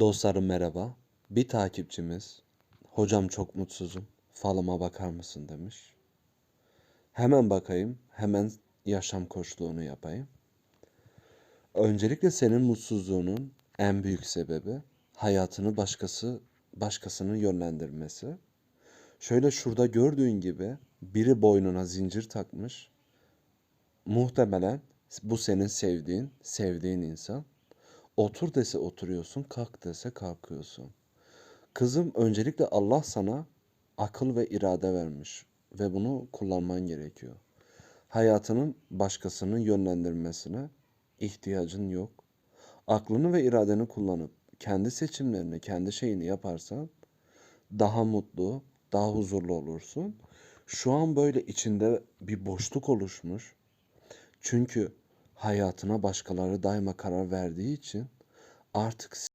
Dostlarım merhaba. Bir takipçimiz, hocam çok mutsuzum, falıma bakar mısın demiş. Hemen bakayım, hemen yaşam koçluğunu yapayım. Öncelikle senin mutsuzluğunun en büyük sebebi hayatını başkası başkasının yönlendirmesi. Şöyle şurada gördüğün gibi biri boynuna zincir takmış. Muhtemelen bu senin sevdiğin, sevdiğin insan. Otur dese oturuyorsun, kalk dese kalkıyorsun. Kızım öncelikle Allah sana akıl ve irade vermiş ve bunu kullanman gerekiyor. Hayatının başkasının yönlendirmesine ihtiyacın yok. Aklını ve iradeni kullanıp kendi seçimlerini, kendi şeyini yaparsan daha mutlu, daha huzurlu olursun. Şu an böyle içinde bir boşluk oluşmuş. Çünkü hayatına başkaları daima karar verdiği için artık